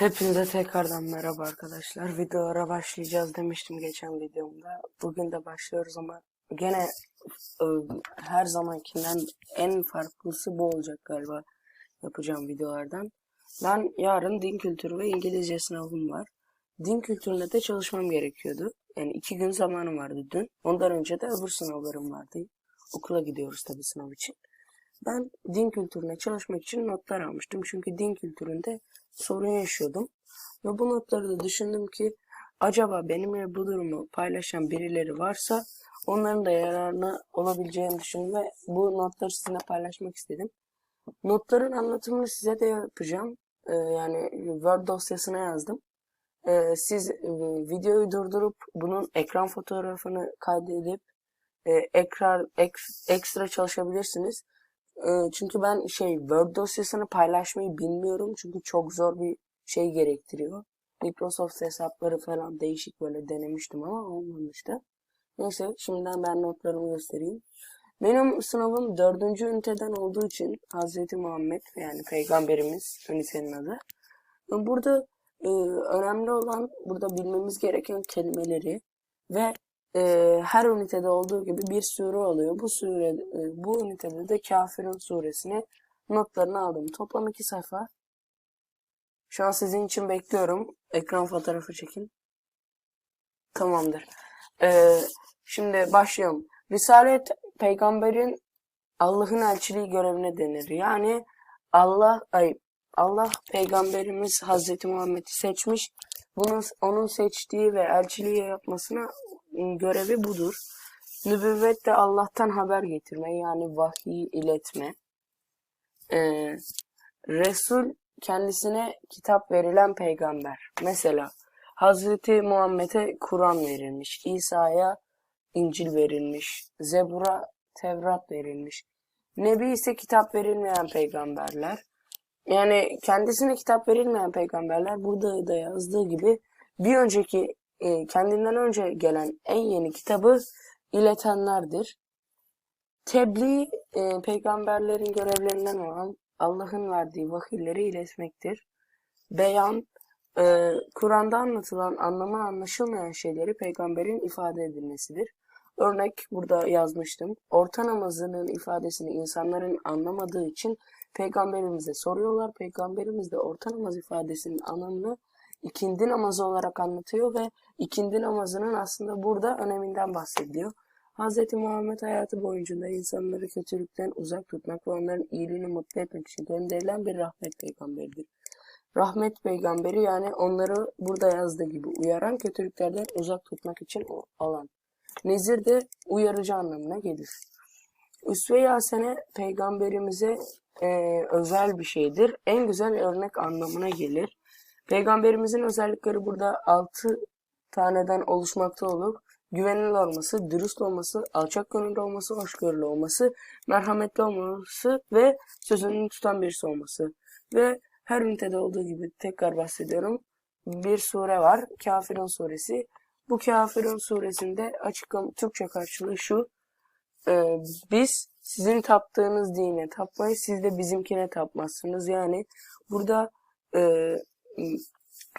Hepinize tekrardan merhaba arkadaşlar. Videolara başlayacağız demiştim geçen videomda. Bugün de başlıyoruz ama gene e, her zamankinden en farklısı bu olacak galiba yapacağım videolardan. Ben yarın din kültürü ve İngilizce sınavım var. Din kültüründe de çalışmam gerekiyordu. Yani iki gün zamanım vardı dün. Ondan önce de öbür sınavlarım vardı. Okula gidiyoruz tabii sınav için. Ben din kültürüne çalışmak için notlar almıştım. Çünkü din kültüründe sorun yaşıyordum. Ve bu notları da düşündüm ki acaba benimle bu durumu paylaşan birileri varsa onların da yararına olabileceğini düşündüm ve bu notları sizinle paylaşmak istedim. Notların anlatımını size de yapacağım. Ee, yani Word dosyasına yazdım. Ee, siz e, videoyu durdurup bunun ekran fotoğrafını kaydedip e, ekran ek, ekstra çalışabilirsiniz. Çünkü ben şey Word dosyasını paylaşmayı bilmiyorum. Çünkü çok zor bir şey gerektiriyor. Microsoft hesapları falan değişik böyle denemiştim ama olmamıştı. Neyse şimdiden ben notlarımı göstereyim. Benim sınavım dördüncü üniteden olduğu için Hazreti Muhammed yani peygamberimiz ünitenin adı. Burada e, önemli olan burada bilmemiz gereken kelimeleri ve e, her ünitede olduğu gibi bir sure oluyor. Bu sure e, bu ünitede de Kafirun suresini notlarını aldım. Toplam iki sayfa. Şu an sizin için bekliyorum. Ekran fotoğrafı çekin. Tamamdır. Ee, şimdi başlıyorum. Risalet peygamberin Allah'ın elçiliği görevine denir. Yani Allah ay Allah peygamberimiz Hazreti Muhammed'i seçmiş. Bunun onun seçtiği ve elçiliği yapmasına görevi budur. Nübüvvet de Allah'tan haber getirme yani vahiy iletme. Ee, Resul kendisine kitap verilen peygamber. Mesela Hazreti Muhammed'e Kur'an verilmiş, İsa'ya İncil verilmiş, Zebur'a Tevrat verilmiş. Nebi ise kitap verilmeyen peygamberler. Yani kendisine kitap verilmeyen peygamberler burada da yazdığı gibi bir önceki e, kendinden önce gelen en yeni kitabı iletenlerdir. Tebliğ e, peygamberlerin görevlerinden olan Allah'ın verdiği vahiyleri iletmektir. Beyan, e, Kur'an'da anlatılan anlamı anlaşılmayan şeyleri peygamberin ifade edilmesidir. Örnek burada yazmıştım. Orta namazının ifadesini insanların anlamadığı için peygamberimize soruyorlar. Peygamberimiz de orta namaz ifadesinin anlamını ikindi namazı olarak anlatıyor ve ikindi namazının aslında burada öneminden bahsediyor. Hz. Muhammed hayatı boyunca insanları kötülükten uzak tutmak ve onların iyiliğini mutlu etmek için gönderilen bir rahmet peygamberidir. Rahmet peygamberi yani onları burada yazdığı gibi uyaran kötülüklerden uzak tutmak için olan. Nezir de uyarıcı anlamına gelir. Üsve-i Hasene peygamberimize e, özel bir şeydir. En güzel örnek anlamına gelir. Peygamberimizin özellikleri burada altı taneden oluşmakta olup güvenilir olması, dürüst olması, alçak gönüllü olması, hoşgörülü olması, merhametli olması ve sözünü tutan birisi olması. Ve her ünitede olduğu gibi tekrar bahsediyorum. Bir sure var. Kafirun suresi. Bu Kafirun suresinde açıklam Türkçe karşılığı şu. E, biz sizin taptığınız dine tapmayı siz de bizimkine tapmazsınız. Yani burada e,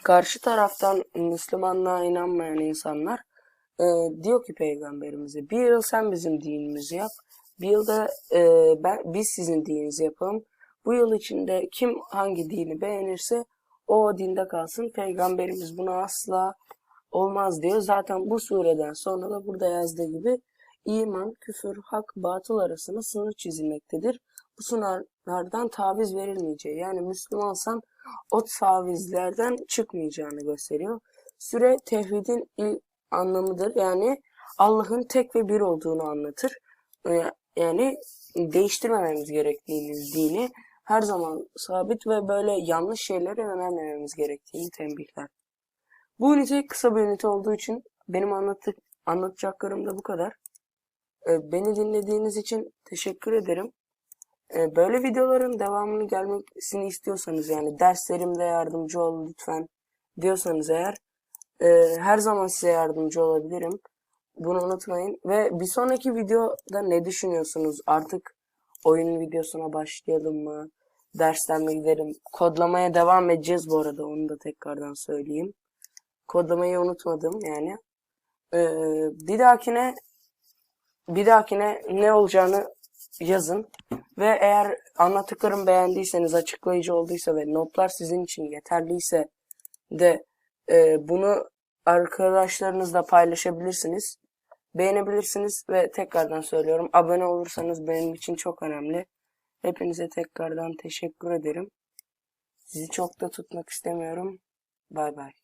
karşı taraftan Müslümanlığa inanmayan insanlar e, diyor ki peygamberimize bir yıl sen bizim dinimizi yap. Bir yılda e, ben, biz sizin dininizi yapalım. Bu yıl içinde kim hangi dini beğenirse o dinde kalsın. Peygamberimiz buna asla olmaz diyor. Zaten bu sureden sonra da burada yazdığı gibi iman, küfür, hak, batıl arasında sınır çizilmektedir. Bu sınırlardan taviz verilmeyeceği yani Müslümansan o tavizlerden çıkmayacağını gösteriyor. Süre tevhidin anlamıdır. Yani Allah'ın tek ve bir olduğunu anlatır. Yani değiştirmememiz gerektiğini dini her zaman sabit ve böyle yanlış şeylere yönelmememiz gerektiğini tembihler. Bu ünite kısa bir ünite olduğu için benim anlattık, anlatacaklarım da bu kadar. Beni dinlediğiniz için teşekkür ederim. Böyle videoların devamını gelmesini istiyorsanız yani derslerimde yardımcı ol lütfen diyorsanız eğer her zaman size yardımcı olabilirim. Bunu unutmayın. Ve bir sonraki videoda ne düşünüyorsunuz? Artık oyun videosuna başlayalım mı? dersten mi giderim? Kodlamaya devam edeceğiz bu arada onu da tekrardan söyleyeyim. Kodlamayı unutmadım yani. Ee, bir dahakine bir dahakine ne olacağını yazın. Ve eğer anlattıklarımı beğendiyseniz, açıklayıcı olduysa ve notlar sizin için yeterliyse de e, bunu arkadaşlarınızla paylaşabilirsiniz. Beğenebilirsiniz ve tekrardan söylüyorum abone olursanız benim için çok önemli. Hepinize tekrardan teşekkür ederim. Sizi çok da tutmak istemiyorum. Bay bay.